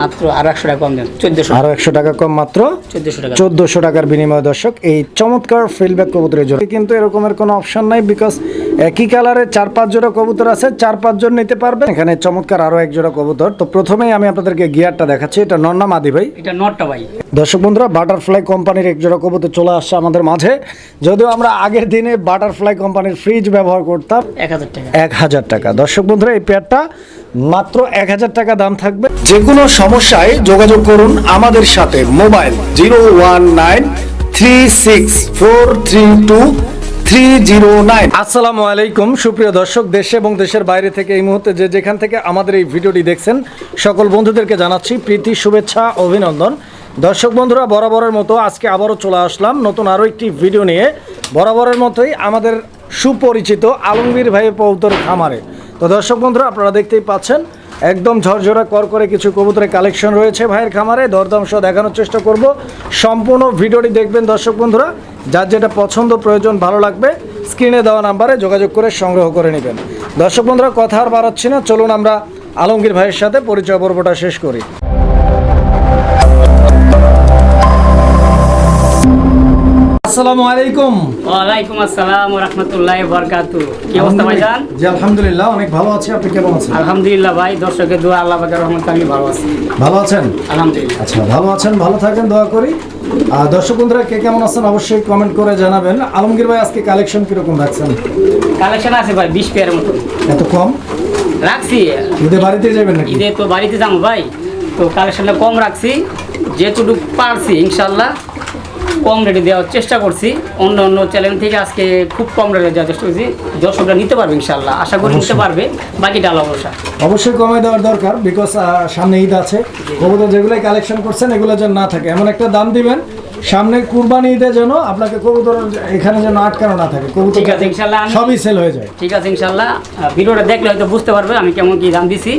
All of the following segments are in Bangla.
মাত্র আর একশো টাকা কম দেন চোদ্দশো। আরও একশো টাকা কম মাত্র চোদ্দশো টাকা। চোদ্দশো টাকার বিনিময়ে দর্শক এই চমৎকার ফিল্ডব্যাক কবুতরের জন্য। কিন্তু এরকমের কোনো অপশন নাই বিকজ একই কালারের চার পাঁচ জোড়া কবুতর আছে চার পাঁচ জন নিতে পারবে এখানে চমৎকার আরও এক জোড়া কবুতর। তো প্রথমেই আমি আপনাদেরকে গিয়ারটা দেখাচ্ছি এটা নন্না মাদি ভাই। এটা নটটা ভাই। দর্শক বন্ধুরা বাটারফ্লাই কোম্পানির এক জোড়া কবুতর চলে আসছে আমাদের মাঝে। যদিও আমরা আগের দিনে বাটারফ্লাই কোম্পানির ফ্রিজ ব্যবহার করতাম। এক হাজার টাকা। এক হাজার টাকা। দর্শক বন্ধুরা এই পেয়ারটা মাত্র এক হাজার টাকা দাম থাকবে। যে কোনো সমস্যায় যোগাযোগ করুন আমাদের সাথে, mobile zero one nine three six four three two three zero nine. আসসালামু আলাইকুম, সুপ্রিয় দর্শক, দেশে এবং দেশের বাইরে থেকে এই মুহূর্তে যে যেখান থেকে আমাদের এই ভিডিওটি দেখছেন, সকল বন্ধুদেরকে জানাচ্ছি প্রীতি, শুভেচ্ছা, অভিনন্দন। দর্শক বন্ধুরা, বরাবরের মতো আজকে আবারও চলে আসলাম নতুন আরও একটি ভিডিও নিয়ে। বরাবরের মতোই আমাদের সুপরিচিত আলমগীর ভাই পৌতর খামারে। তো দর্শক বন্ধুরা, আপনারা দেখতেই পাচ্ছেন, একদম ঝরঝরা কর করে কিছু কবুতরের কালেকশন রয়েছে ভাইয়ের খামারে। দরদাম সহ দেখানোর চেষ্টা করব। সম্পূর্ণ ভিডিওটি দেখবেন দর্শক বন্ধুরা। যার যেটা পছন্দ, প্রয়োজন, ভালো লাগবে, স্ক্রিনে দেওয়া নাম্বারে যোগাযোগ করে সংগ্রহ করে নেবেন। দর্শক বন্ধুরা, কথা আর বাড়াচ্ছি না। চলুন আমরা আলমগীর ভাইয়ের সাথে পরিচয় পর্বটা শেষ করি। আসসালামু আলাইকুম। ওয়ালাইকুম আসসালাম রহমতুল্লাহ বরকাতু কি অবস্থা ভাইজান? জি আলহামদুলিল্লাহ অনেক ভালো আছি। আপনি কেমন আছেন? আলহামদুলিল্লাহ ভাই দর্শকের দোয়া আল্লাহ পাকের রহমত আমি ভালো আছি। ভালো আছেন? আলহামদুলিল্লাহ। আচ্ছা ভালো আছেন ভালো থাকেন দোয়া করি। আর দর্শক বন্ধুরা কে কেমন আছেন অবশ্যই কমেন্ট করে জানাবেন। আলমগীর ভাই আজকে কালেকশন কীরকম রাখছেন? কালেকশন আছে ভাই বিশ পেয়ারের মতো। এত কম? রাখছি। ঈদে বাড়িতে যাবেন নাকি? ঈদে তো বাড়িতে যাব ভাই। তো কালেকশনটা কম রাখছি যেটুকু পারছি ইনশাল্লাহ কম রেটে দেওয়ার চেষ্টা করছি। অন্য অন্য চ্যানেল থেকে আজকে খুব কম রেটে দেওয়ার চেষ্টা করছি। দর্শকরা নিতে পারবে ইনশাল্লাহ আশা করি নিতে পারবে। বাকি আল্লাহ ভরসা। অবশ্যই কমে দেওয়ার দরকার বিকজ সামনে ঈদ আছে। কবুতর যেগুলোই কালেকশন করছেন এগুলো যেন না থাকে। এমন একটা দাম দিবেন সামনে কুরবানি ঈদে যেন আপনাকে কবুতর এখানে যেন আটকানো না থাকে। কবুতর ঠিক আছে ইনশাল্লাহ সবই সেল হয়ে যায়। ঠিক আছে ইনশাল্লাহ ভিডিওটা দেখলে হয়তো বুঝতে পারবে আমি কেমন কি দাম দিছি।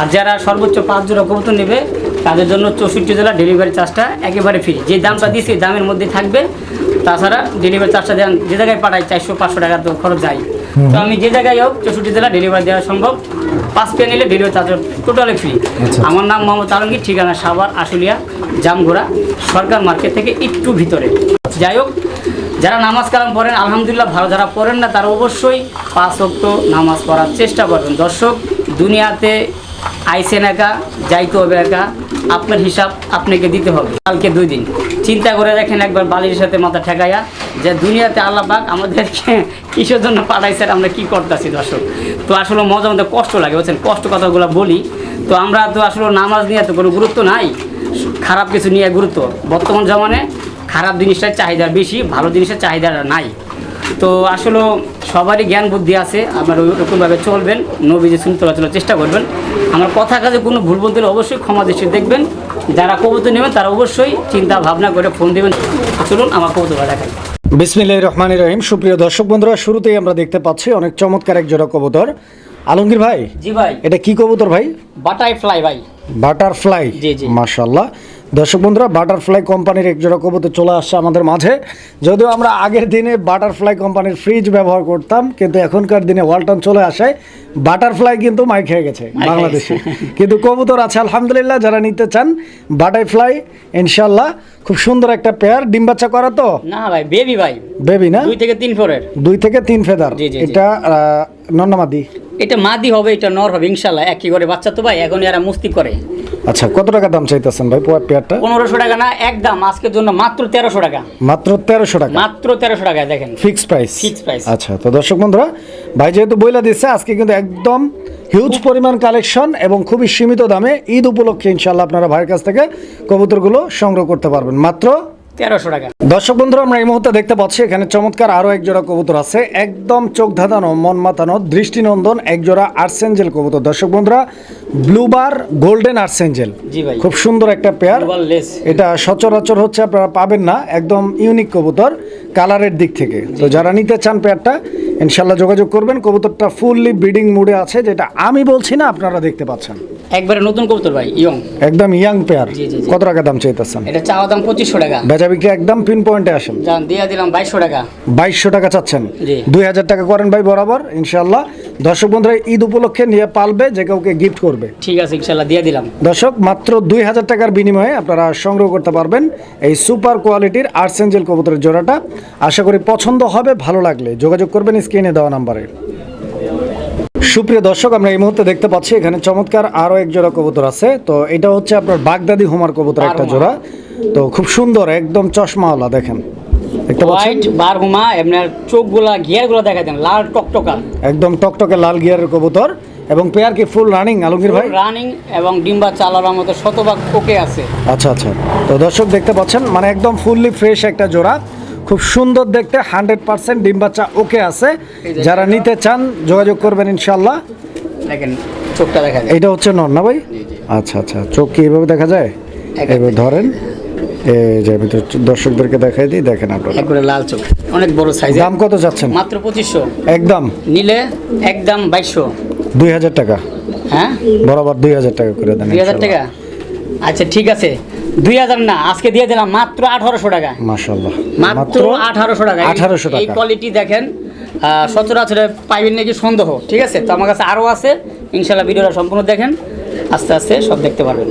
আর যারা সর্বোচ্চ পাঁচ জোড়া কবুতর নেবে তাদের জন্য চৌষট্টি জেলা ডেলিভারি চার্জটা একেবারে ফ্রি যে দামটা দিছি ওই দামের মধ্যে থাকবে। তাছাড়া ডেলিভারি চার্জটা দেন যে জায়গায় পাঠাই চারশো পাঁচশো টাকা তো খরচ যায়। তো আমি যে জায়গায় হোক চৌষট্টি জেলা ডেলিভারি দেওয়া সম্ভব। পাঁচ পেয়ে নিলে ডেলিভারি চার্জ টোটালি ফ্রি। আমার নাম মোহাম্মদ আলমগীর ঠিকানা সাভার আশুলিয়া জামগোড়া সরকার মার্কেট থেকে একটু ভিতরে। যাই হোক যারা নামাজ কালাম পড়েন আলহামদুলিল্লাহ ভালো যারা পড়েন না তারা অবশ্যই পাঁচ অক্ট নামাজ পড়ার চেষ্টা করবেন। দর্শক দুনিয়াতে আইসেন একা যাইতে হবে একা আপনার হিসাব আপনাকে দিতে হবে। কালকে দুই দিন। চিন্তা করে দেখেন একবার বালির সাথে মাথা ঠেকাইয়া যে দুনিয়াতে আল্লাহ পাক আমাদেরকে কিসের জন্য পাঠাইছে আমরা কি করতেছি দর্শক? তো আসলে মজা মধ্যে কষ্ট লাগে বলছেন কষ্ট কথাগুলো বলি। তো আমরা তো আসলে নামাজ নিয়ে তো কোনো গুরুত্ব নাই। খারাপ কিছু নিয়ে গুরুত্ব। বর্তমান জমানে খারাপ জিনিসটার চাহিদা বেশি, ভালো জিনিসের চাহিদাটা নাই। তো আসলে সবারই জ্ঞান বুদ্ধি আছে আপনারা ওইরকমভাবে চলবেন নবীজি শুনে চলাচলের চেষ্টা করবেন। আমার কথা কাজে কোনো ভুল বলতে অবশ্যই ক্ষমা দৃষ্টি দেখবেন। যারা কবুতর নেবেন তারা অবশ্যই চিন্তা ভাবনা করে ফোন দেবেন। চলুন আমার কবুতর দেখাই। বিসমিল্লাহ রহমান রহিম। সুপ্রিয় দর্শক বন্ধুরা শুরুতেই আমরা দেখতে পাচ্ছি অনেক চমৎকার এক জোড়া কবুতর। আলমগীর ভাই জি ভাই। এটা কি কবুতর ভাই? বাটারফ্লাই ভাই। বাটারফ্লাই জি, জি। মাশাল্লাহ দর্শক বন্ধুরা বাটারফ্লাই কোম্পানির এক জোড়া কবুতর চলে আসছে আমাদের মাঝে। যদিও আমরা আগের দিনে বাটারফ্লাই কোম্পানির ফ্রিজ ব্যবহার করতাম কিন্তু এখনকার দিনে ওয়ালটন চলে আসায় বাটারফ্লাই কিন্তু মাইক হয়ে গেছে বাংলাদেশে। কিন্তু কবুতর আছে আলহামদুলিল্লাহ যারা নিতে চান বাটারফ্লাই ইনশাল্লাহ খুব সুন্দর একটা পেয়ার ডিম বাচ্চা করা তো? না ভাই বেবি ভাই। বেবি না? দুই থেকে তিন ফোরের। দুই থেকে তিন ফেদার। এটা নন্নামাদি এটা মাদি হবে এটা নর হবে ইনশাল্লাহ একই করে বাচ্চা তো ভাই এখন এরা মুস্তি করে। আচ্ছা কত টাকা দাম চাইতেছেন ভাই পোয়া পেয়ারটা? পনেরোশো টাকা না একদম আজকের জন্য মাত্র তেরোশো টাকা। মাত্র তেরোশো টাকা? মাত্র তেরোশো টাকায় দেখেন। Fix price? Fixed price। আচ্ছা তো দর্শক বন্ধুরা ভাই যেহেতু বইলা দিচ্ছে আজকে কিন্তু একদম হিউজ পরিমাণ কালেকশন এবং খুবই সীমিত দামে ঈদ উপলক্ষে ইনশাল্লাহ আপনারা ভাইয়ের কাছ থেকে কবুতরগুলো সংগ্রহ করতে পারবেন। মাত্র তেরোশো টাকা। দর্শক বন্ধুরা আমরা এই মুহূর্তে দেখতে পাচ্ছি এখানে চমৎকার আরও এক জোড়া কবুতর আছে। একদম চোখ ধাঁধানো মন মাতানো দৃষ্টিনন্দন এক জোড়া আর্সেঞ্জেল কবুতর। দর্শক বন্ধুরা ব্লুবার গোল্ডেন আর্সেঞ্জেল। খুব সুন্দর একটা পেয়ার এটা সচরাচর হচ্ছে আপনারা পাবেন না একদম ইউনিক কবুতর কালারের দিক থেকে। তো যারা নিতে চান পেয়ারটা ইনশাল্লাহ যোগাযোগ করবেন। কবুতরটা ফুললি ব্রিডিং মুডে আছে যেটা আমি বলছি না আপনারা দেখতে পাচ্ছেন। একবারে নতুন কবুতর ভাই ইয়ং একদম ইয়াং পেয়ার। কত টাকা দাম চাইতেছেন? এটা চাওয়া দাম পঁচিশশো টাকা। বেচা বিক্রি একদম পিন পয়েন্টে আসেন। যান দিয়ে দিলাম বাইশশো টাকা। বাইশশো টাকা চাচ্ছেন। জি। দুই হাজার টাকা করেন ভাই বরাবর ইনশাল্লাহ দর্শক বন্ধুরা ঈদ উপলক্ষে নিয়ে পালবে যে কাউকে গিফট করবে। ঠিক আছে ইনশাল্লাহ দিয়ে দিলাম। দর্শক মাত্র দুই হাজার টাকার বিনিময়ে আপনারা সংগ্রহ করতে পারবেন এই সুপার কোয়ালিটির আর্সেঞ্জেল কবুতরের জোড়াটা। আশা করি পছন্দ হবে ভালো লাগলে যোগাযোগ করবেন স্ক্রিনে দেওয়া নাম্বারে। সুপ্রিয় দর্শক আমরা এই মুহূর্তে দেখতে পাচ্ছি এখানে চমৎকার আরও এক জোড়া কবুতর আছে। তো এটা হচ্ছে আপনার বাগদাদি হোমার কবুতর একটা জোড়া। তো খুব সুন্দর একদম চশমাওয়ালা দেখেন। দেখতে পাচ্ছেন? হোয়াইট বারহুমা এমনি চোখগুলা গিয়ারগুলো দেখা দেন লাল টকটকা। একদম টকটকে লাল গিয়ারের কবুতর। এবং পেয়ার কি ফুল রানিং আলমগীর ভাই? রানিং এবং ডিম্বা মতো শতভাগ ওকে আছে। আচ্ছা আচ্ছা। তো দর্শক দেখতে পাচ্ছেন মানে একদম ফুললি ফ্রেশ একটা জোড়া। খুব সুন্দর দেখতে হান্ড্রেড পার্সেন্ট ডিম বাচ্চা ওকে আছে। যারা নিতে চান যোগাযোগ করবেন ইনশাল্লাহ দেখেন চোখটা দেখা যায়। এইটা হচ্ছে নর না ভাই? আচ্ছা আচ্ছা চোখ কি এভাবে দেখা যায়? এভাবে ধরেন। এই যে আমি তো দর্শকদেরকে দেখাই দিই দেখেন আপনারা। একবারে লাল চোখ। অনেক বড় সাইজ দাম কত যাচ্ছেন মাত্র পঁচিশশো। একদম। নিলে একদম বাইশশো। দুই হাজার টাকা। হ্যাঁ? বরাবর দুই হাজার টাকা করে দেন দুই হাজার টাকা? আচ্ছা ঠিক আছে। দুই হাজার না আজকে দিয়ে দিলাম মাত্র আঠারোশো টাকা। মাত্র আঠারোশো টাকা। আঠারোশো এই কোয়ালিটি দেখেন সচরাচর পাইবেন নাকি সন্দেহ ঠিক আছে? তো আমার কাছে আরও আছে ইনশাল্লাহ ভিডিওটা সম্পূর্ণ দেখেন আস্তে আস্তে সব দেখতে পারবেন।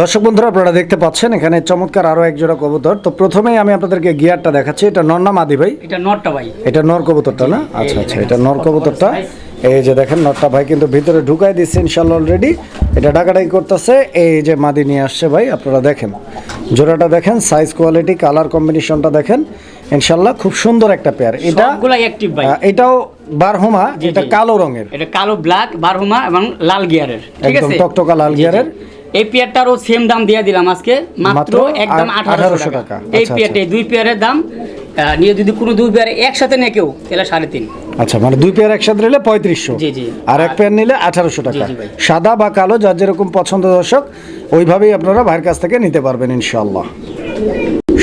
দর্শক বন্ধুরা আপনারা দেখতে পাচ্ছেন এখানে চমৎকার আরও এক জোড়া কবুতর। তো প্রথমেই আমি আপনাদেরকে গিয়ারটা দেখাচ্ছি এটা নর না মাদি ভাই? এটা নটটা ভাই। এটা নর কবুতরটা না? আচ্ছা আচ্ছা এটা নর কবুতরটা। এই যে দেখেন নরটা ভাই কিন্তু ভিতরে ঢুকাই দিচ্ছে ইনশাল্লাহ অলরেডি এটা ডাকাডাকি করতেছে। এই যে মাদি নিয়ে আসছে ভাই আপনারা দেখেন। জোড়াটা দেখেন সাইজ কোয়ালিটি কালার কম্বিনেশনটা দেখেন। ইনশাল্লাহ খুব সুন্দর একটা পেয়ার এটা অ্যাক্টিভ ভাই। এটাও বারহুমা এটা কালো রঙের। এটা কালো ব্ল্যাক বারহুমা এবং লাল গিয়ারের ঠিক একদম আছে? টকটকা লাল। গিয়ারের। এই পেয়ারটারও সেম দাম দিয়ে দিলাম আজকে। মাত্র একদম আঠারোশো 1800 টাকা। এই আচ্ছা, পেয়ারটা দুই পেয়ারের দাম নিয়ে যদি কোনো দুই পেয়ার একসাথে নেয় কেউ তাহলে সাড়ে তিন। আচ্ছা মানে দুই পেয়ার একসাথে নিলে পঁয়ত্রিশশো। জি, জি। আর এক পেয়ার নিলে আঠারোশো টাকা। সাদা বা কালো যার যেরকম পছন্দ দর্শক ওইভাবেই আপনারা ভাইয়ের কাছ থেকে নিতে পারবেন ইনশাল্লাহ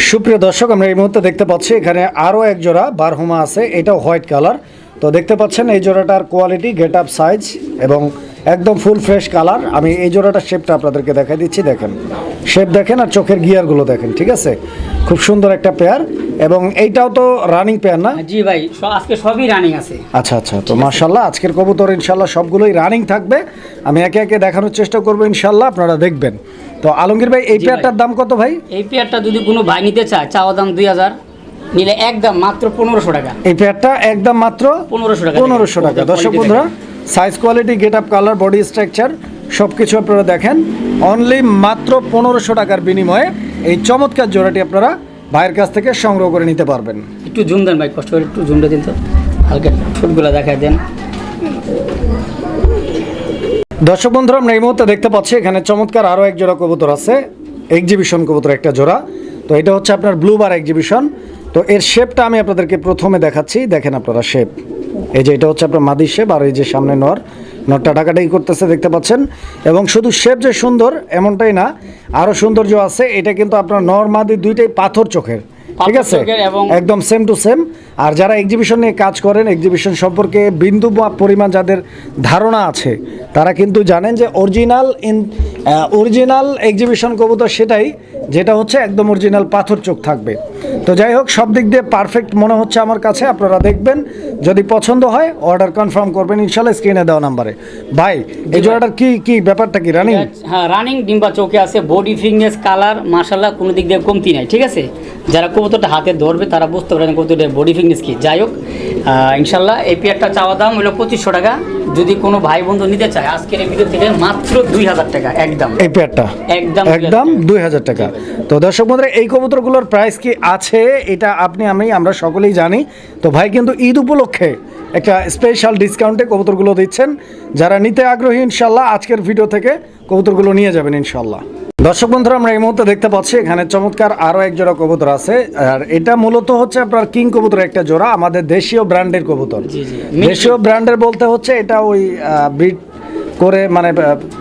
সুপ্রিয় দর্শক আমরা এই মুহূর্তে দেখতে পাচ্ছি এখানে আরও এক জোড়া বারহুমা আছে এটাও হোয়াইট কালার। তো দেখতে পাচ্ছেন এই জোড়াটার কোয়ালিটি গেট আপ সাইজ এবং একদম ফুল ফ্রেশ কালার। আমি এই জোড়াটার শেপটা আপনাদেরকে দেখাই দিচ্ছি দেখেন। শেপ দেখেন আর চোখের গিয়ারগুলো দেখেন ঠিক আছে? খুব সুন্দর একটা পেয়ার এবং এইটাও তো রানিং পেয়ার না? জি ভাই আজকে সবই রানিং আছে। আচ্ছা আচ্ছা তো মার্শাল্লাহ আজকের কবুতর ইনশাল্লাহ সবগুলোই রানিং থাকবে। আমি একে একে দেখানোর চেষ্টা করব ইনশাল্লাহ আপনারা দেখবেন। তো আলমগীর ভাই এই পেয়ারটার দাম কত ভাই? এই পেয়ারটা যদি কোনো ভাই নিতে চায় চাওয়া দাম দুই হাজার নিলে একদম মাত্র পনেরোশো টাকা। এই পেয়ারটা একদম মাত্র পনেরোশো টাকা। পনেরোশো টাকা। দর্শক বন্ধুরা size quality get up colour body structure সব কিছু আপনারা দেখেন। অনলি মাত্র পনেরোশো টাকার বিনিময়ে এই চমৎকার জোড়াটি আপনারা ভাইয়ের কাছ থেকে সংগ্রহ করে নিতে পারবেন। একটু জুম দেন ভাই কষ্ট করে একটু জুমটা দিন তো। হালকা ফুটগুলো দেখায় দেন। দর্শক বন্ধুরা আমরা এই মুহূর্তে দেখতে পাচ্ছি এখানে চমৎকার আরও এক জোড়া কবুতর আছে এক্সিবিশন কবুতর একটা জোড়া। তো এটা হচ্ছে আপনার ব্লু বার এক্সিবিশন তো এর শেপটা আমি আপনাদেরকে প্রথমে দেখাচ্ছি দেখেন আপনারা শেপ এই যে এটা হচ্ছে আপনার মাদি শেপ আর এই যে সামনে নর। নরটা ডাকাটাকি করতেছে দেখতে পাচ্ছেন। এবং শুধু শেপ যে সুন্দর এমনটাই না আরও সৌন্দর্য আছে। এটা কিন্তু আপনার নর্মাদি দুইটাই পাথর চোখের। ঠিক আছে? একদম সেম টু সেম আর যারা এক্সিবিশন নিয়ে কাজ করেন এক্সিবিশন সম্পর্কে বিন্দু বা পরিমাণ যাদের ধারণা আছে, তারা কিন্তু জানেন যে অরিজিনাল ইন অরিজিনাল এক্সিবিশন কবুতর সেটাই, যেটা হচ্ছে একদম অরিজিনাল পাথর চোখ থাকবে। তো যাই হোক, সব দিক দিয়ে পারফেক্ট মনে হচ্ছে আমার কাছে, আপনারা দেখবেন। যদি পছন্দ হয় অর্ডার কনফার্ম করবেন, ইনশাল্লাহ স্ক্রিনে দেওয়া নাম্বারে। ভাই, এই জোড়াটার কি কি ব্যাপারটা কি রানিং হ্যাঁ রানিং ডিম্বা চোখে আছে বডি ফিটনেস কালার মার্শাল্লাহ কোনো দিক দিয়ে কমতি নাই, ঠিক আছে? যারা কবুতরটা হাতে ধরবে, তারা বুঝতে পারেন কবুতরের বডি ফিটনেস কি? যাই হোক ইনশাল্লাহ এই পেয়ারটা চাওয়া দাম হলো পঁচিশশো টাকা। যদি কোনো ভাই বন্ধু নিতে চায় আজকের এই ভিডিও থেকে মাত্র দুই হাজার টাকা একদম। এই পেয়ারটা? একদম একদম দুই হাজার টাকা। তো দর্শক বন্ধুরা এই কবুতরগুলোর প্রাইস কি আছে? এটা আপনি আমি আমরা সকলেই জানি। তো ভাই কিন্তু ঈদ উপলক্ষে একটা স্পেশাল ডিসকাউন্টে কবুতরগুলো দিচ্ছেন। যারা নিতে আগ্রহী ইনশাল্লাহ আজকের ভিডিও থেকে কবুতরগুলো নিয়ে যাবেন ইনশাল্লাহ। দর্শক বন্ধুরা আমরা এই মুহূর্তে দেখতে পাচ্ছি এখানে চমৎকার আরও এক জোড়া কবুতর আছে। আর এটা মূলত হচ্ছে আপনার কিং কবুতর একটা জোড়া আমাদের দেশীয় ব্র্যান্ডের কবুতর। দেশীয় ব্র্যান্ডের বলতে হচ্ছে এটা ওই ব্রিড করে মানে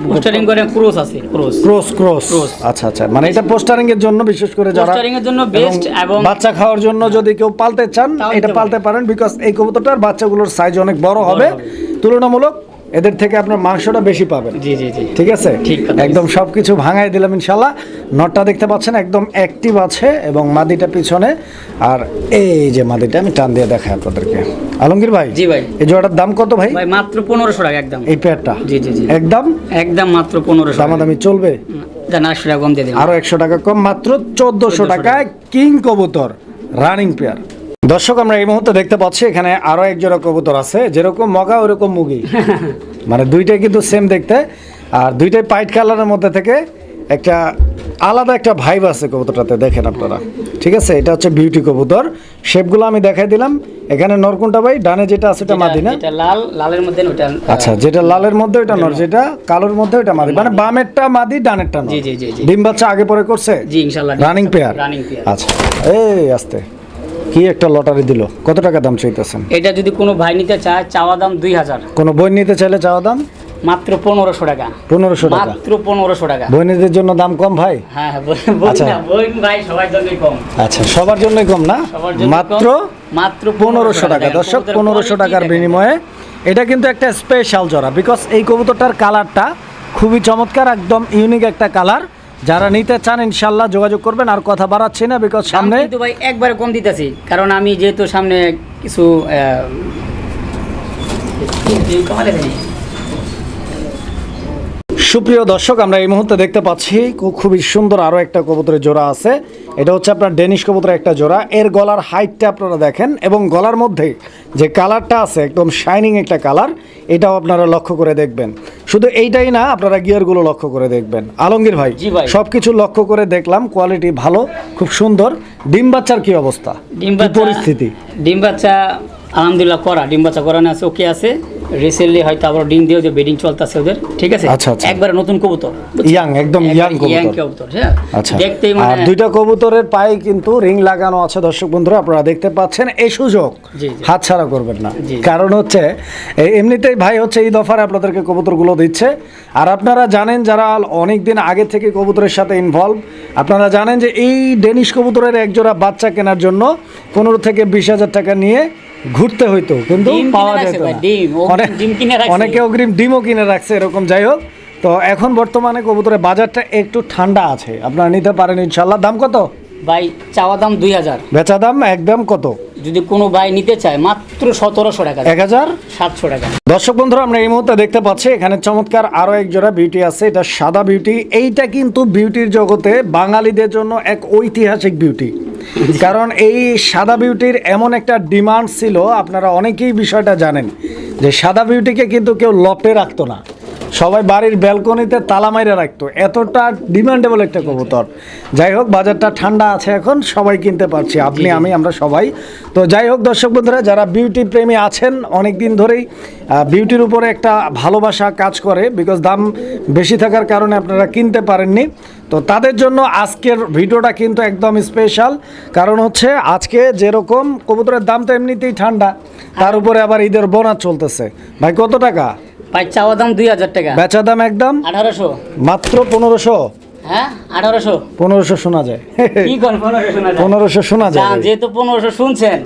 পোস্টারিং করে ক্রোস আছে ক্রোস। Cross cross. আচ্ছা আচ্ছা মানে এটা পোস্টারিং এর জন্য বিশেষ করে যারা Postering এর জন্য best এবং- বাচ্চা খাওয়ার জন্য যদি কেউ পালতে চান এটা পালতে পারেন বিকজ এই কবুতরটার বাচ্চাগুলোর সাইজ অনেক বড় হবে। তুলনামূলক এদের থেকে আপনার মাংসটা বেশি পাবেন। জি জি জি। ঠিক আছে? ঠিক একদম সবকিছু ভাঙাই দিলাম ইনশাল্লাহ নটটা দেখতে পাচ্ছেন একদম অ্যাক্টিভ আছে এবং মাদিটা পিছনে। আর এই যে মাদিটা আমি টান দিয়ে দেখাই আপনাদেরকে। আলমগীর ভাই জি ভাই। এই জোড়াটার দাম কত ভাই? ভাই মাত্র পনেরোশো টাকা একদম। এই পেয়ারটা? জি জি জি। একদম? একদম মাত্র পনেরোশো দামাদামি চলবে? আরও একশো টাকা কম মাত্র চোদ্দশো টাকায় কিং কবুতর রানিং পেয়ার। দর্শক আমরা এই মুহূর্তে দেখতে পাচ্ছি এখানে আরও এক জোড়া কবুতর আছে যেরকম মগা ওরকম মুগি। মানে দুইটাই কিন্তু সেম দেখতে আর দুইটাই পাইট কালারের মধ্যে থেকে একটা আলাদা একটা ভাইব আছে কবুতরটাতে দেখেন আপনারা। ঠিক আছে? এটা হচ্ছে বিউটি কবুতর। শেপগুলো আমি দেখাই দিলাম। এখানে নরকুনটা ভাই ডানে যেটা আছে এটা মাদি না? এটা লাল লালের মধ্যে ওটা আচ্ছা যেটা লালের মধ্যে ওটা নর যেটা কালোর মধ্যে ওটা মাদি। মানে বামেরটা মাদি ডানেরটা নর। জি, জি, জি। ডিম বাচ্চা আগে পরে করছে? জি ইনশাল্লাহ রানিং পেয়ার রানিং পেয়ার আচ্ছা। এই আস্তে। কি একটা লটারি দিল? কত টাকা দাম চাইতেছেন? এটা যদি কোনো ভাই নিতে চায় চাওয়া দাম দুই হাজার। কোনো বই নিতে চাইলে চাওয়া দাম? মাত্র পনেরোশো টাকা। পনেরোশো টাকা। মাত্র পনেরোশো টাকা। বইনিদের জন্য দাম কম ভাই? হ্যাঁ হ্যাঁ আচ্ছা। ভাই সবার জন্যই কম। আচ্ছা সবার জন্যই কম না? মাত্র মাত্র পনেরোশো টাকা। দর্শক পনেরোশো টাকার বিনিময়ে এটা কিন্তু একটা স্পেশাল জোড়া বিকজ এই কবুতরটার কালারটা খুবই চমৎকার একদম ইউনিক একটা কালার যারা নিতে চান ইনশাল্লাহ যোগাযোগ করবেন আর কথা বাড়াচ্ছি না বিকজ সামনে কিন্তু ভাই একবারে কম দিতেছি কারণ আমি যেহেতু সামনে কিছু সুপ্রিয় দর্শক আমরা এই মুহূর্তে দেখতে পাচ্ছি খুবই সুন্দর আরও একটা কবুতরের জোড়া আছে। এটা হচ্ছে আপনার ডেনিশ কবুতরের একটা জোড়া। এর গলার হাইটটা আপনারা দেখেন এবং গলার মধ্যে যে কালারটা আছে একদম শাইনিং একটা কালার এটাও আপনারা লক্ষ্য করে দেখবেন। শুধু এইটাই না আপনারা গিয়ারগুলো লক্ষ্য করে দেখবেন। আলমগীর ভাই ভাই। সব কিছু লক্ষ্য করে দেখলাম কোয়ালিটি ভালো খুব সুন্দর। ডিম বাচ্চার কি অবস্থা? ডিম পরিস্থিতি? ডিম বাচ্চা আলহামদুলিল্লাহ করা ডিম বাচ্চা করানো আছে ওকে আছে। রিসেন্টলি হয়তো আবার ডিম দিয়ে ওদের বেডিং চলতেছে ওদের। ঠিক আছে? আচ্ছা, আচ্ছা। একবারে নতুন কবুতর ইয়াং একদম ইয়াং ইয়াং কবুতর। হ্যাঁ? আচ্ছা। দেখতেই আর দুইটা কবুতরের পায়ে কিন্তু রিং লাগানো আছে দর্শক বন্ধুরা আপনারা দেখতে পাচ্ছেন। এই সুযোগ। হাতছাড়া করবেন না। কারণ হচ্ছে এমনিতেই ভাই হচ্ছে এই দফার আপনাদেরকে কবুতরগুলো দিচ্ছে। আর আপনারা জানেন যারা অনেক দিন আগে থেকে কবুতরের সাথে ইনভলভ আপনারা জানেন যে এই ডেনিশ কবুতরের একজোড়া বাচ্চা কেনার জন্য পনেরো থেকে বিশ হাজার টাকা নিয়ে ঘুরতে হইতো কিন্তু পাওয়া যেত অনেকে অগ্রিম ডিমও কিনে রাখছে এরকম যাই হোক। তো এখন বর্তমানে কবুতরের বাজারটা একটু ঠান্ডা আছে। আপনারা নিতে পারেন ইনশাল্লাহ। দাম কত? ভাই চাওয়া দাম দুই হাজার। বেচা দাম একদম কত? যদি কোনো ভাই নিতে চায় মাত্র সতেরোশো টাকা। এক হাজার? সাতশো টাকা। দর্শক বন্ধুরা আমরা এই মুহূর্তে দেখতে পাচ্ছি এখানে চমৎকার আরও এক জোড়া বিউটি আছে এটা সাদা বিউটি এইটা কিন্তু বিউটির জগতে বাঙালিদের জন্য এক ঐতিহাসিক বিউটি কারণ এই সাদা বিউটির এমন একটা ডিমান্ড ছিল আপনারা অনেকেই বিষয়টা জানেন যে সাদা বিউটিকে কিন্তু কেউ লপে রাখতো না। সবাই বাড়ির ব্যালকনিতে তালা মাইরে রাখতো। এতটা ডিমান্ডেবল একটা কবুতর। যাই হোক বাজারটা ঠান্ডা আছে এখন সবাই কিনতে পারছি। আপনি আমি আমরা সবাই। তো যাই হোক দর্শক বন্ধুরা যারা বিউটি প্রেমী আছেন অনেক দিন ধরেই বিউটির উপরে একটা ভালোবাসা কাজ করে বিকজ দাম বেশি থাকার কারণে আপনারা কিনতে পারেননি। তো তাদের জন্য আজকের ভিডিওটা কিন্তু একদম স্পেশাল কারণ হচ্ছে আজকে যেরকম কবুতরের দাম তো এমনিতেই ঠান্ডা তার উপরে আবার ঈদের বোনাস চলতেছে। ভাই কত টাকা? ভাই চাওয়া দাম দুই হাজার টাকা। বেচা দাম একদম? আঠারোশো। মাত্র পনেরোশো। হ্যাঁ? আঠারোশো। পনেরোশো শোনা যায়। কি কোন পনেরোশো শোনা যায়? যেহেতু পনেরোশো শুনছেন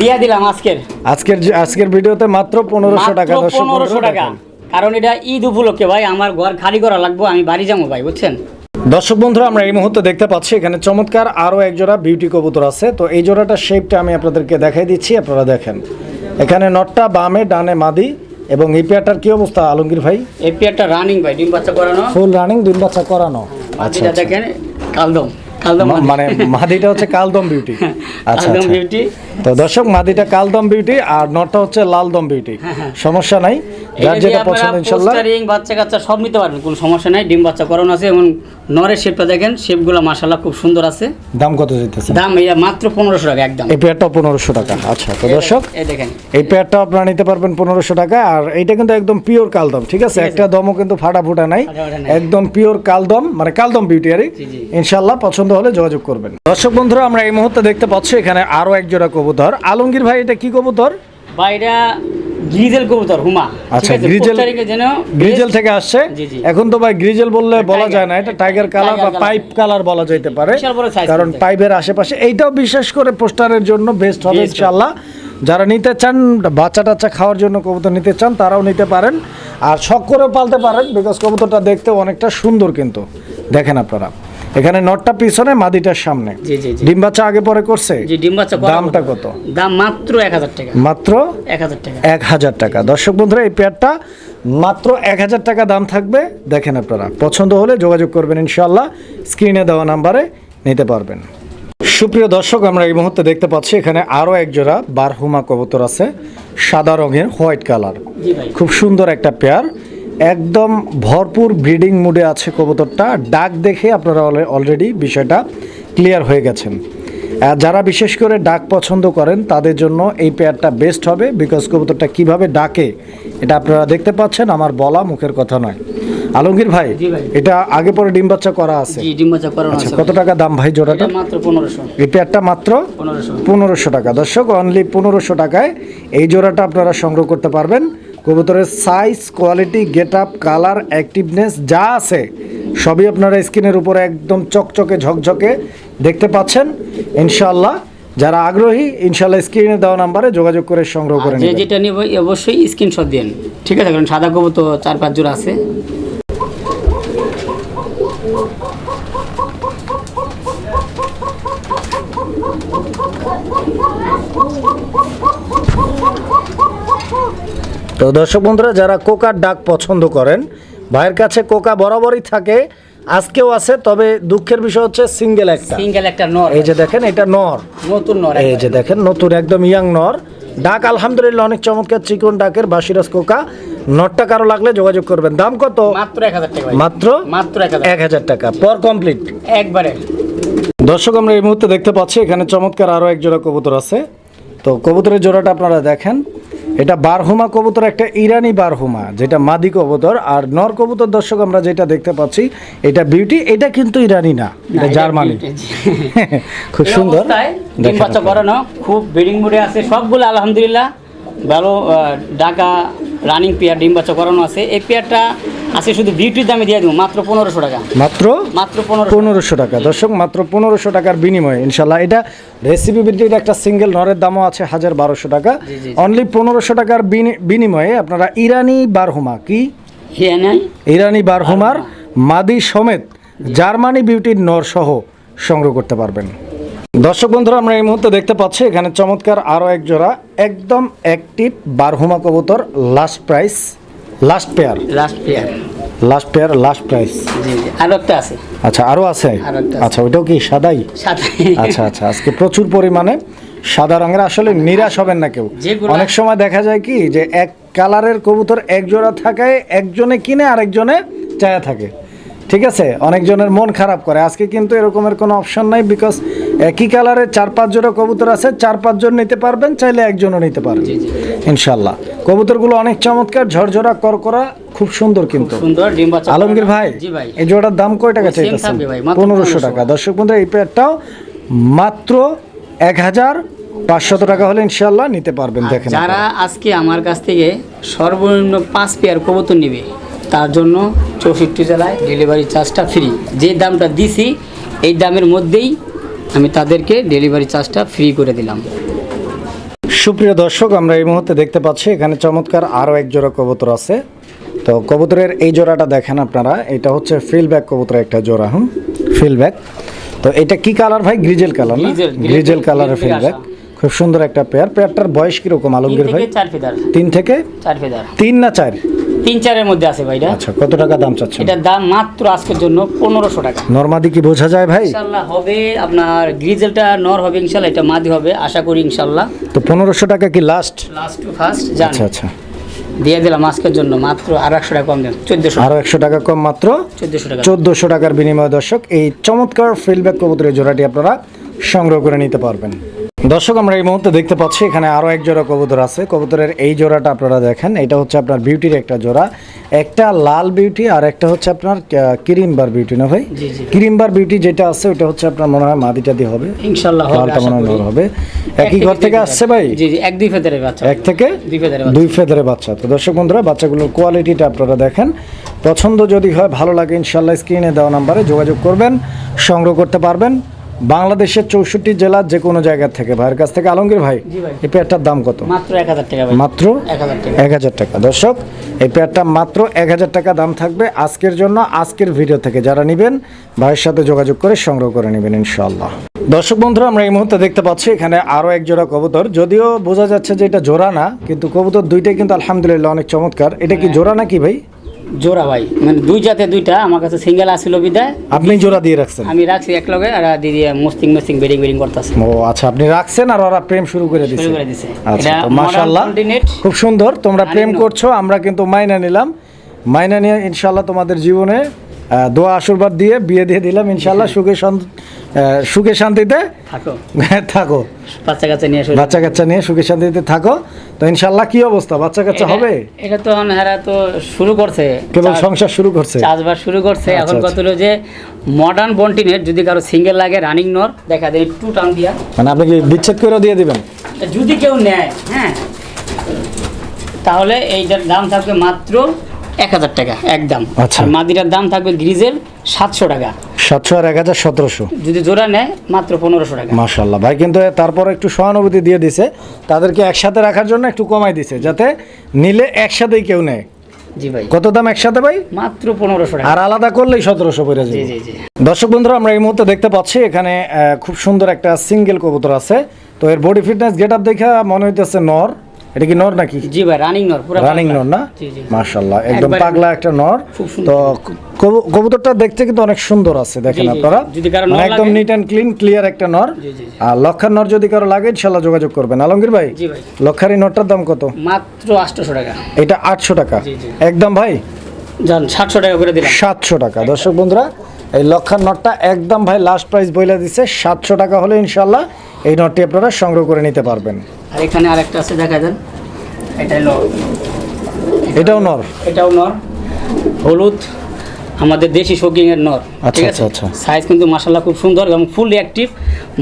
দিয়া দিলাম আজকের। আজকের আজকের ভিডিওতে মাত্র পনেরোশো টাকা পনেরোশো টাকা। কারণ এটা ঈদ উপলক্ষে ভাই আমার ঘর খালি করা লাগবো আমি বাড়ি যাব ভাই বুঝছেন? দর্শক বন্ধুরা আমরা এই মুহূর্তে দেখতে পাচ্ছি এখানে চমৎকার আরও এক জোড়া বিউটি কবুতর আছে। তো এই জোড়াটার শেপটা আমি আপনাদেরকে দেখাই দিচ্ছি আপনারা দেখেন। এখানে নটটা বামে ডানে মাদি। এবং এই পেয়ারটার কি অবস্থা আলমগীর ভাই? এই পেয়ারটা রানিং ভাই ডিম বাচ্চা করানো। ফুল রানিং ডিম বাচ্চা করানো। আচ্ছা মাটিটা আচ্ছা। দেখেন কালদম। মানে মাদিটা হচ্ছে কালদম বিউটি আচ্ছা আচ্ছা। বিউটি তো দর্শক মাদিটা কালদম বিউটি আর নটটা হচ্ছে লালদম বিউটি সমস্যা নাই। যার যেটা পছন্দ পোস্টারিং বাচ্চা কাচ্চা সব নিতে পারবেন কোনো সমস্যা নাই। ডিম বাচ্চা আছে এবং নরের শেপটা দেখেন শেপগুলো খুব সুন্দর আছে। দাম কত যেতেছে দাম এটা মাত্র পনেরোশো টাকা একদম। এই পেয়ারটা পনেরোশো টাকা। আচ্ছা তো দর্শক এই দেখেন। এই পেয়ারটা আপনারা নিতে পারবেন পনেরোশো টাকা। আর এইটা কিন্তু একদম পিওর কালদম ঠিক আছে? একটা দমও কিন্তু ফাটা ফুটা নাই। একদম পিওর কালদম মানে কালদম বিউটি আরই জি, জি। পছন্দ হলে যোগাযোগ করবেন। দর্শক বন্ধুরা আমরা এই মুহূর্তে দেখতে পাচ্ছি এখানে আরও এক জোড়া কবুতর। আলমগীর ভাই এটা কি কবুতর? বা এটা গ্রিজেল কবুতর হুমা। আচ্ছা, গ্রিজেল- গ্রিজেল থেকে আসছে। এখন তো ভাই গ্রিজেল বললে বলা যায় না এটা টাইগার কালার বা পাইপ কালার বলা যেতে পারে। কারণ পাইপের আশেপাশে এইটাও বিশেষ করে পোস্টারের জন্য বেস্ট হবে। ইনশাল্লাহ যারা নিতে চান বাচ্চা টাচ্চা খাওয়ার জন্য কবুতর নিতে চান তারাও নিতে পারেন। আর শখ করেও পালতে পারেন বিকজ কবুতরটা দেখতে অনেকটা সুন্দর কিন্তু। দেখেন আপনারা। এখানে নটটা পিছনে মাদিটার সামনে। জি জি জি। ডিম বাচ্চা আগে পরে করছে? ডিম বাচ্চা দামটা কত? দাম মাত্র এক হাজার টাকা। মাত্র এক হাজার টাকা। এক হাজার টাকা। দর্শক বন্ধুরা এই পেয়ারটা মাত্র এক হাজার টাকা দাম থাকবে। দেখেন আপনারা পছন্দ হলে যোগাযোগ করবেন ইনশাল্লাহ স্ক্রিনে দেওয়া নাম্বারে নিতে পারবেন। সুপ্রিয় দর্শক আমরা এই মুহূর্তে দেখতে পাচ্ছি এখানে আরও এক জোড়া বারহুমা কবুতর আছে সাদা রঙের হোয়াইট কালার। খুব সুন্দর একটা পেয়ার। একদম ভরপুর ব্রিডিং মুডে আছে কবুতরটা। ডাক দেখে আপনারা অলরেডি বিষয়টা ক্লিয়ার হয়ে গেছেন। যারা বিশেষ করে ডাক পছন্দ করেন তাদের জন্য এই পেয়ারটা বেস্ট হবে বিকজ কবুতরটা কীভাবে ডাকে এটা আপনারা দেখতে পাচ্ছেন আমার বলা মুখের কথা নয়। আলমগীর ভাই এটা আগে পরে ডিম বাচ্চা করা আছে? আচ্ছা কত টাকা দাম ভাই জোড়াটা? এই পেয়ারটা মাত্র পনেরোশো। টাকা। দর্শক অনলি পনেরোশো টাকায় এই জোড়াটা আপনারা সংগ্রহ করতে পারবেন। কবুতরের size quality get up colour activeness যা আছে সবই আপনারা স্ক্রিনের উপরে একদম চকচকে ঝকঝকে দেখতে পাচ্ছেন। ইনশাল্লাহ যারা আগ্রহী ইনশাল্লাহ স্ক্রিনে দেওয়া নাম্বারে যোগাযোগ করে সংগ্রহ করে যে নেবেন। যেটা নিব অবশ্যই স্ক্রিনশট দেন ঠিক আছে কারণ সাদা কবুতর চার পাঁচ জোড়া আছে। তো দর্শক বন্ধুরা যারা কোকার ডাক পছন্দ করেন ভাইয়ের কাছে কোকা বরাবরই থাকে আজকেও আছে তবে দুঃখের বিষয় হচ্ছে সিঙ্গেল একটা। সিঙ্গেল একটা নর এই যে দেখেন এটা নর। নতুন নর এই যে দেখেন নতুন একদম ইয়াং নর। ডাক আলহামদুলিল্লাহ অনেক চমৎকার চিকন ডাকের বাসিরাজ কোকা। নটটা কারও লাগলে যোগাযোগ করবেন। দাম কত? মাত্র এক হাজার টাকা মাত্র মাত্র এক হাজার। টাকা। পর কমপ্লিট। একবারে। দর্শক আমরা এই মুহূর্তে দেখতে পাচ্ছি এখানে চমৎকার আরও এক জোড়া কবুতর আছে। তো কবুতরের জোড়াটা আপনারা দেখেন। এটা বারহুমা কবুতর একটা ইরানি বারহুমা যেটা মাদি কবুতর। আর নর কবুতর দর্শক আমরা যেটা দেখতে পাচ্ছি এটা বিউটি এটা কিন্তু ইরানি না এটা জার্মানি। খুব সুন্দর। খুব ব্রিডিং মুডে আছে সবগুলো আলহামদুলিল্লাহ। ভালো ডাকা রানিং পেয়ার ডিম বাচ্চা করানো আছে। এই পেয়ারটা আছে শুধু বিউটির দামে দিয়ে দেবো মাত্র পনেরোশো টাকা। মাত্র? মাত্র পনেরো পনেরোশো টাকা। দর্শক মাত্র পনেরোশো টাকার বিনিময়ে ইনশাল্লাহ এটা রেসিপি ভিত্তিক একটা সিঙ্গেল নরের দামও আছে হাজার বারোশো টাকা। অনলি পনেরোশো টাকার বিনি- বিনিময়ে আপনারা ইরানি বারহুমা কি? ইরানি বারহুমার মাদি সমেত জার্মানি বিউটির নর সহ সংগ্রহ করতে পারবেন। দর্শক বন্ধুরা আমরা এই মুহূর্তে দেখতে পাচ্ছি এখানে চমৎকার আরও এক জোড়া একদম অ্যাক্টিভ বারহুমা কবুতর last price last pair last pair last pair last price জি জি আরও একটা আছে। আচ্ছা আরও আছে? আরও একটা আছে। আচ্ছা ওইটাও কি সাদাই? সাথে আচ্ছা আচ্ছা আজকে প্রচুর পরিমাণে সাদা রঙের আসলে নিরাশ হবেন না কেউ। অনেক সময় দেখা যায় কি যে এক কালারের কবুতর এক জোড়া থাকায় একজনে কিনে আরেকজনে চায়া থাকে। ঠিক আছে? অনেকজনের মন খারাপ করে। আজকে কিন্তু এরকমের কোনো অপশন নাই বিকজ একই কালারের চার পাঁচ জোড়া কবুতর আছে চার পাঁচজন নিতে পারবেন চাইলে একজনও নিতে পারবেন। ইনশাল্লাহ কবুতরগুলো অনেক চমৎকার ঝরঝরা করকরা খুব সুন্দর কিন্তু। আলমগীর ভাই এই জোড়ার দাম কয় টাকা চাইতেছেন? মাত্র পনেরোশো টাকা। দর্শক বন্ধু এই পেয়ারটাও মাত্র এক হাজার পাঁচশত টাকা হলে ইনশাল্লাহ নিতে পারবেন দেখেন যারা আজকে আমার কাছ থেকে সর্বনিম্ন পাঁচ পেয়ার কবুতর নেবে তার জন্য চৌষট্টি জেলায় ডেলিভারি চার্জটা ফ্রি যে দামটা দিছি এই দামের মধ্যেই আমি তাদেরকে ডেলিভারি চার্জটা ফ্রি করে দিলাম। সুপ্রিয় দর্শক আমরা এই মুহূর্তে দেখতে পাচ্ছি এখানে চমৎকার আরও এক জোড়া কবুতর আছে। তো কবুতরের এই জোড়াটা দেখেন আপনারা এটা হচ্ছে ফিল ব্যাক কবুতরের একটা জোড়া হুম? ফিল ব্যাক তো এটা কি কালার ভাই? গ্রিজেল কালার না? গ্রিজেল, কালারের গ্রিজেল ফিল ব্যাক খুব সুন্দর একটা পেয়ার। পেয়ারটার বয়স কীরকম আলমগীর ভাই? তিন থেকে? তিন না চার? তিন চারের মধ্যে আছে ভাইটা। আচ্ছা কত টাকা দাম চাচ্ছেন? এটা দাম মাত্র আজকের জন্য পনেরোশো টাকা। নর্মাদি কি বোঝা যায় ভাই? ইনশাল্লাহ হবে আপনার গ্রিজেলটা নর হবে ইনশাল্লাহ এটা মাদি হবে আশা করি ইনশাল্লাহ। তো পনেরোশো টাকা কি লাস্ট লাস্ট টু ফার্স্ট জান। আচ্ছা আচ্ছা। দিয়ে দিলাম আজকের জন্য মাত্র আর একশো টাকা কম দেন চোদ্দোশো। আরও একশো টাকা কম মাত্র? চোদ্দোশো টাকা। চোদ্দোশো টাকার বিনিময়ে দর্শক এই চমৎকার ফিল্ডব্যাক কবুতরের জোড়াটি আপনারা সংগ্রহ করে নিতে পারবেন। দর্শক আমরা এই মুহূর্তে দেখতে পাচ্ছি এখানে আরও এক জোড়া কবুতর আছে। কবুতরের এই জোড়াটা আপনারা দেখেন। এটা হচ্ছে আপনার বিউটির একটা জোড়া। একটা লাল বিউটি আর একটা হচ্ছে আপনার ক্রিমবার বিউটি না ভাই? জি। বিউটি যেটা আছে ওটা হচ্ছে আপনার মনে হয় মাদিটা দিয়ে হবে। লালটা মনে হয় হবে। একই ঘর থেকে আসছে ভাই? জি জি এক দুই ফেদারের বাচ্চা। এক থেকে দুই ফেদারের বাচ্চা। দুই ফেদারে বাচ্চা। তো দর্শক বন্ধুরা বাচ্চাগুলোর কোয়ালিটিটা আপনারা দেখেন। পছন্দ যদি হয় ভালো লাগে ইনশাল্লাহ স্ক্রিনে দেওয়া নাম্বারে যোগাযোগ করবেন সংগ্রহ করতে পারবেন। বাংলাদেশের চৌষট্টি জেলার যে কোনো জায়গা থেকে। ভাইয়ের কাছ থেকে আলমগীর ভাই এই পেয়ারটার দাম কত? মাত্র এক হাজার টাকা মাত্র এক হাজার টাকা। দর্শক এই পেয়ারটা মাত্র এক হাজার টাকা দাম থাকবে আজকের জন্য আজকের ভিডিও থেকে। যারা নেবেন ভাইয়ের সাথে যোগাযোগ করে সংগ্রহ করে নেবেন ইনশাল্লাহ দর্শক বন্ধুরা আমরা এই মুহূর্তে দেখতে পাচ্ছি এখানে আরও এক জোড়া কবুতর। যদিও বোঝা যাচ্ছে যে এটা জোড়া না কিন্তু কবুতর দুইটাই কিন্তু আলহামদুলিল্লাহ অনেক চমৎকার। এটা কি জোড়া নাকি ভাই? জোড়া ভাই। মানে দুই জাতে দুইটা আমার কাছে সিঙ্গেল আসিল বিদায়। আপনি জোড়া দিয়ে রাখছেন? আমি রাখছি এক লগে আর দিদি মস্তিং মস্তিং বেডিং বেডিং করতেছে। ও আচ্ছা আপনি রাখছেন আর ওরা প্রেম শুরু করে দিচ্ছে শুরু করে দিছে। আচ্ছা মাশাআল্লাহ। খুব সুন্দর তোমরা প্রেম করছ আমরা কিন্তু মাইনা নিলাম। মাইনা নিয়ে ইনশাআল্লাহ তোমাদের জীবনে দোয়া আশীর্বাদ দিয়ে বিয়ে দিয়ে দিলাম ইনশাল্লাহ সুখে সুখে শান্তিতে থাকো। থাকো। বাচ্চা কাচ্চা নিয়ে বাচ্চা কাচ্চা নিয়ে সুখে শান্তিতে থাকো। তো ইনশাল্লাহ কি অবস্থা? বাচ্চা কাচ্চা হবে? এটা তো হেরা তো শুরু করছে। কেবল সংসার শুরু করছে? চাষবাস শুরু করছে। আচ্ছা, এখন আচ্ছা। কত হলো যে মডার্ন বন্টিনের যদি কারও সিঙ্গেল লাগে রানিং নর দেখা দেয় একটু টান দিয়া। মানে আপনি কি বিচ্ছেদ করে দিয়ে দিবেন? যদি কেউ নেয় হ্যাঁ। তাহলে এইটার দাম থাকবে মাত্র এক হাজার টাকা একদম। আচ্ছা। মাদিরার দাম থাকবে গ্রিজের সাতশো টাকা। সাতশো আর এক হাজার সতেরোশো। যদি জোড়া নেয় মাত্র পনেরোশো টাকা। মাশাল্লাহ ভাই কিন্তু তারপর একটু সহানুভূতি দিয়ে দিছে। তাদেরকে একসাথে রাখার জন্য একটু কমাই দিছে যাতে নিলে একসাথেই কেউ নেয়। জি ভাই। কত দাম একসাথে ভাই? মাত্র পনেরোশো টাকা। আর আলাদা করলেই সতেরোশো পড়ে যাবে। দর্শক বন্ধুরা আমরা এই মুহূর্তে দেখতে পাচ্ছি এখানে খুব সুন্দর একটা সিঙ্গেল কবুতর আছে। তো এর বডি ফিটনেস গেট আপ দেখা মনে হইতেছে নর। এটা কি নর নাকি? জি ভাই রানিং নর পুরো রানিং নর না? মাশাল্লাহ একদম পাগলা একটা নর। তো কবুতরটা দেখতে কিন্তু অনেক সুন্দর আছে দেখেন আপনারা। মানে একদম নিট অ্যান্ড ক্লিন ক্লিয়ার একটা নর। জি, জি, জি। আর লক্ষার নর যদি কারও লাগে ইনশাল্লাহ যোগাযোগ করবেন। আলমগীর ভাই জি ভাই। লক্ষার এই নটটার দাম কত? মাত্র আটশোশো টাকা। এটা আটশো টাকা। জি, জি। একদম ভাই? যান সাতশো টাকা করে দিলাম। সাতশো টাকা। দর্শক বন্ধুরা এই লক্ষার নটটা একদম ভাই লাস্ট প্রাইস বইলা দিছে সাতশো টাকা হলে ইনশাল্লাহ এই নটটি আপনারা সংগ্রহ করে নিতে পারবেন। আর এখানে আরেকটা আছে দেখা যান এটা হলো এটাও নর? এটাও নর। হলুদ আমাদের দেশি শৌকিং এর নর আচ্ছা, ঠিক আছে? আচ্ছা, আচ্ছা। সাইজ কিন্তু মাসাল্লাহ খুব সুন্দর এবং ফুল অ্যাক্টিভ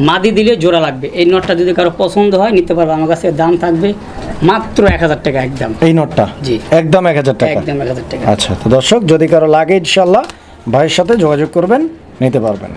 মাদি দিলে জোড়া লাগবে। এই নটটা যদি কারও পছন্দ হয় নিতে পারবে। আমার কাছে দাম থাকবে মাত্র এক হাজার টাকা একদম। এই নটটা? জি। একদম এক হাজার টাকা? একদম এক হাজার টাকা। আচ্ছা তো দর্শক যদি কারও লাগে ইনশাল্লাহ ভাইয়ের সাথে যোগাযোগ করবেন নিতে পারবেন।